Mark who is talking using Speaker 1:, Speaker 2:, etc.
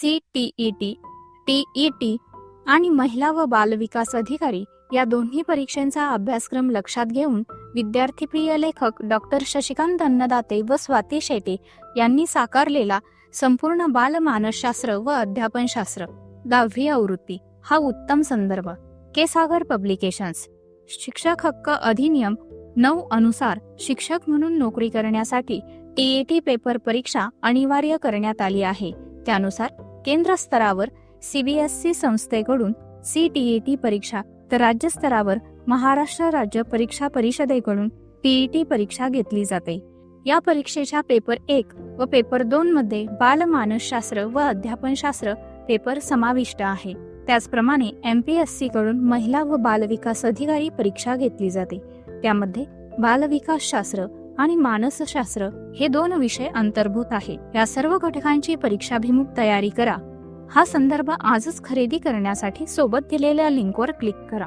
Speaker 1: C T E T T E T आणि महिला व बालविकास अधिकारी या दोन्ही परीक्षांचा अभ्यासक्रम लक्षात घेऊन विद्यार्थीप्रिय लेखक डॉक्टर शशिकांत अन्नदाते व स्वाती शेटे यांनी साकारलेला संपूर्ण बालमानसशास्त्र व अध्यापनशास्त्र दहावी आवृत्ती हा उत्तम संदर्भ. केसागर पब्लिकेशन्स. शिक्षक हक्क अधिनियम नऊ अनुसार शिक्षक म्हणून नोकरी करण्यासाठी टीएटी पेपर परीक्षा अनिवार्य करण्यात आली आहे. त्यानुसार केंद्र स्तरावर सीबीएसई संस्थेकडून सीटीईटी परीक्षा तर राज्य स्तरावर महाराष्ट्र राज्य परीक्षा परिषदेकडून पीईटी परीक्षा घेतली जाते. या परीक्षेच्या पेपर एक व पेपर दोन मध्ये बालमानसशास्त्र व अध्यापनशास्त्र पेपर समाविष्ट आहे. त्याचप्रमाणे एम पी एसकडून महिला व बालविकास अधिकारी परीक्षा घेतली जाते. त्यामध्ये बालविकास शास्त्र आणि मानसशास्त्र हे दोन विषय अंतर्भूत आहे. या सर्व घटकांची परीक्षाभिमुख तयारी करा. हा संदर्भ आजच खरेदी करण्यासाठी सोबत दिलेल्या लिंकवर क्लिक करा.